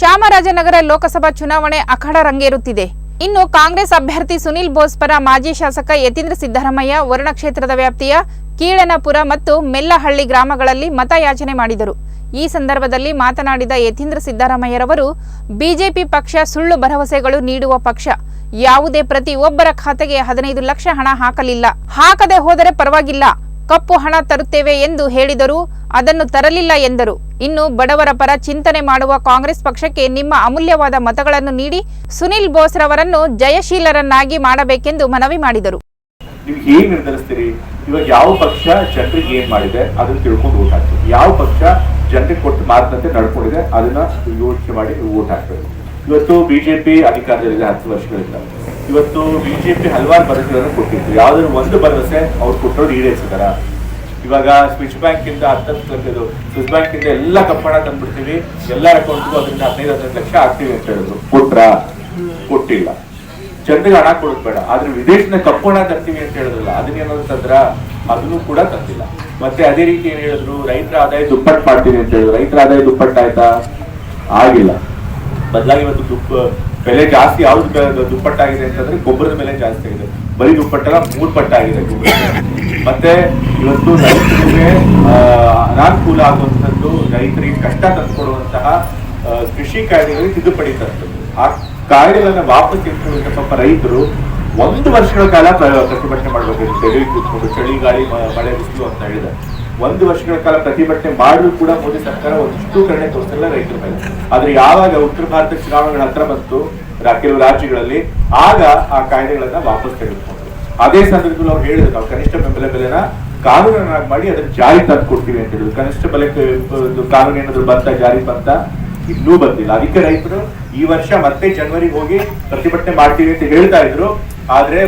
ಚಾಮರಾಜನಗರ ಲೋಕಸಭಾ ಚುನಾವಣೆ ಅಖಾಡ ರಂಗೇರುತ್ತಿದೆ. ಇನ್ನು ಕಾಂಗ್ರೆಸ್ ಅಭ್ಯರ್ಥಿ ಸುನಿಲ್ ಬೋಸ್ ಪರ ಮಾಜಿ ಶಾಸಕ ಯತೀಂದ್ರ ಸಿದ್ದರಾಮಯ್ಯ ವರುಣ ಕ್ಷೇತ್ರದ ವ್ಯಾಪ್ತಿಯ ಕೀಳನಪುರ ಮತ್ತು ಮೆಲ್ಲಹಳ್ಳಿ ಗ್ರಾಮಗಳಲ್ಲಿ ಮತಯಾಚನೆ ಮಾಡಿದರು. ಈ ಸಂದರ್ಭದಲ್ಲಿ ಮಾತನಾಡಿದ ಯತೀಂದ್ರ ಸಿದ್ದರಾಮಯ್ಯರವರು, ಬಿಜೆಪಿ ಪಕ್ಷ ಸುಳ್ಳು ಭರವಸೆಗಳು ನೀಡುವ ಪಕ್ಷ. ಯಾವುದೇ ಪ್ರತಿ ಒಬ್ಬರ ಖಾತೆಗೆ ಹದಿನೈದು ಲಕ್ಷ ಹಣ ಹಾಕಲಿಲ್ಲ. ಹಾಕದೆ ಹೋದರೆ ಪರವಾಗಿಲ್ಲ. ಕಪ್ಪು ಹಣ ತರುತ್ತೇವೆ ಎಂದು ಹೇಳಿದರು. ಅದನ್ನು ತರಲಿಲ್ಲ ಎಂದರು. ಇನ್ನು ಬಡವರ ಪರ ಚಿಂತನೆ ಮಾಡುವ ಕಾಂಗ್ರೆಸ್ ಪಕ್ಷಕ್ಕೆ ನಿಮ್ಮ ಅಮೂಲ್ಯವಾದ ಮತಗಳನ್ನು ನೀಡಿ ಸುನಿಲ್ ಬೋಸ್ ರವರನ್ನು ಜಯಶೀಲರನ್ನಾಗಿ ಮಾಡಬೇಕೆಂದು ಮನವಿ ಮಾಡಿದರು. ನೀವು ಹೇಗ್ ನಿರ್ಧರಿಸ್ತೀರಿ? ಇವಾಗ ಯಾವ ಪಕ್ಷ ಜನರಿಗೆ ಏನ್ ಮಾಡಿದೆ ಅದನ್ನ ತಿಳ್ಕೊಂಡು ಓಟ್ ಹಾಕ್ಬೇಕು ಯಾವ ಪಕ್ಷ ಜನರಿಗೆ ಕೊಟ್ಟು ಮಾರ್ಗದಂತೆ ನಡ್ಕೊಂಡಿದೆ ಅದನ್ನ ಯೋಚನೆ ಮಾಡಿ ಓಟ್ ಹಾಕ್ಬೇಕು. ಇವತ್ತು ಬಿಜೆಪಿ ಅಧಿಕಾರದಲ್ಲಿದೆ ಹತ್ತು ವರ್ಷಗಳಿಂದ. ಇವತ್ತು ಬಿಜೆಪಿ ಹಲವಾರು ಭರವಸೆಗಳನ್ನು ಕೊಟ್ಟಿತ್ತು. ಯಾವ್ದಾದ್ರು ಒಂದು ಭರವಸೆ ಅವ್ರು ಕೊಟ್ಟರು ಈಡೇರಿಸಿದಾರ? ಇವಾಗ ಸ್ವಿಚ್ ಬ್ಯಾಂಕ್ ಇಂದ ಹತ್ತತ್ತು ಲಕ್ಷದ್ದು ಸ್ವಿಚ್ ಬ್ಯಾಂಕ್ ಇಂದ ಎಲ್ಲ ಕಪ್ಪಣ ತಂದ್ಬಿಡ್ತೀವಿ. ಎಲ್ಲರ ಅಕೌಂಟ್ಗೂ ಅದರಿಂದ ಹದಿನೈದು ಹದಿನೈದು ಲಕ್ಷ ಹಾಕ್ತೀವಿ ಅಂತ ಹೇಳಿದ್ರು. ಕೊಟ್ರ? ಕೊಟ್ಟಿಲ್ಲ. ಜನರಿಗೆ ಹಣ ಕೊಡೋದು ಬೇಡ. ಆದ್ರೆ ವಿದೇಶನ ಕಪ್ಪಣ ತರ್ತೀವಿ ಅಂತ ಹೇಳಿದ್ರಲ್ಲ, ಅದನ್ನ ಏನಾದ್ರು ತಂದ್ರ? ಅದನ್ನು ಕೂಡ ತಂದಿಲ್ಲ. ಮತ್ತೆ ಅದೇ ರೀತಿ ಏನ್ ಹೇಳಿದ್ರು? ರೈತರ ಆದಾಯ ದುಪ್ಪಟ್ಟು ಮಾಡ್ತೀವಿ ಅಂತ ಹೇಳಿದ್ರು. ರೈತರ ಆದಾಯ ದುಪ್ಪಟ್ಟಾಯ್ತಾ ಆಗಿಲ್ಲ. ಬದಲಾಗಿ ಇವತ್ತು ದುಪ್ಪ, ಬೆಲೆ ಜಾಸ್ತಿ ಯಾವ್ದು ದುಪ್ಪಟ್ಟಾಗಿದೆ ಅಂತಂದ್ರೆ ಗೊಬ್ಬರದ ಮೇಲೆ ಜಾಸ್ತಿ ಆಗಿದೆ. ಬರೀ ದುಪ್ಪಟ್ಟಲ್ಲ, ಮೂರ್ ಪಟ್ಟಾಗಿದೆ ಗೊಬ್ಬರ. ಮತ್ತೆ ಇವತ್ತು ರೈತರಿಗೆ ಅನಾನುಕೂಲ ಆಗುವಂಥದ್ದು, ರೈತರಿಗೆ ಕಷ್ಟ ತಂದುಕೊಡುವಂತಹ ಕೃಷಿ ಕಾಯ್ದೆಗಳಿಗೆ ತಿದ್ದುಪಡಿ ತರ್ತದ್ದು ಆ ಕಾಯ್ದೆಗಳನ್ನ ವಾಪಸ್ ತೆಗೆದುಕೊಳ್ಳುವಂತ ಪಾಪ ರೈತರು ಒಂದು ವರ್ಷಗಳ ಕಾಲ ಪ್ರ- ಪ್ರತಿಭಟನೆ ಮಾಡಬೇಕು ಚಳಿ ಕೂತ್ಕೊಂಡು ಚಳಿಗಾಳಿ ಮಳೆ ಬಿಸಿಲು ಅಂತ ಹೇಳಿದ ಒಂದು ವರ್ಷಗಳ ಕಾಲ ಪ್ರತಿಭಟನೆ ಮಾಡಲು ಕೂಡ ಮೋದಿ ಸರ್ಕಾರ ಒಂದಿಷ್ಟು ಕರುಣೆ ತೋರಿಸಲ್ಲ ರೈತರ ಮೇಲೆ. ಆದ್ರೆ ಯಾವಾಗ ಉತ್ತರ ಭಾರತ ಚುನಾವಣೆಗಳ ಹತ್ರ ಬಂತು ಕೆಲವು ರಾಜ್ಯಗಳಲ್ಲಿ, ಆಗ ಆ ಕಾಯ್ದೆಗಳನ್ನ ವಾಪಸ್ ತೆಗೆದುಕೊಂಡ್ರು. ಅದೇ ಸಂದರ್ಭದಲ್ಲಿ ಅವ್ರು ಹೇಳಿದ್ರು, ನಾವು ಕನಿಷ್ಠ ಬೆಂಬಲ ಬೆಲೆನ ಕಾನೂನನ್ನಾಗಿ ಮಾಡಿ ಅದನ್ನ ಜಾರಿ ತಂದು ಕೊಡ್ತೀವಿ ಅಂತ ಹೇಳಿದ್ರು. ಕನಿಷ್ಠ ಇದು ಕಾನೂನು ಏನಾದ್ರು ಬಂತ, ಜಾರಿ ಬಂತ? ಇನ್ನೂ ಬಂದಿಲ್ಲ. ಅದಕ್ಕೆ ರೈತರು ಈ ವರ್ಷ ಮತ್ತೆ ಜನವರಿಗೆ ಹೋಗಿ ಪ್ರತಿಭಟನೆ ಮಾಡ್ತೀವಿ ಅಂತ ಹೇಳ್ತಾ ಇದ್ರು. ಆದ್ರೆ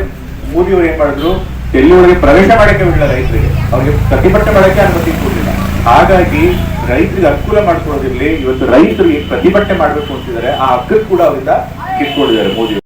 ಮೋದಿ ಅವರು ಏನ್ ಮಾಡಿದ್ರು? ಡೆಲ್ಲಿ ಒಳಗೆ ಪ್ರವೇಶ ಮಾಡಕ್ಕೆ ಬಿಡಲ್ಲ ರೈತರಿಗೆ. ಅವ್ರಿಗೆ ಪ್ರತಿಭಟನೆ ಮಾಡಕ್ಕೆ ಅನುಮತಿ ಕೊಡಲಿಲ್ಲ. ಹಾಗಾಗಿ ರೈತರಿಗೆ ಅನುಕೂಲ ಮಾಡ್ಕೊಳ್ಳೋದಿರ್ಲಿ. ಇವತ್ತು ರೈತರು ಏನ್ ಪ್ರತಿಭಟನೆ ಮಾಡ್ಬೇಕು ಅಂತಿದ್ದಾರೆ, ಆ ಹಕ್ಕನ್ನು ಕೂಡ ಅವರಿಂದ ಕಿತ್ಕೊಂಡಿದ್ದಾರೆ ಮೋದಿ.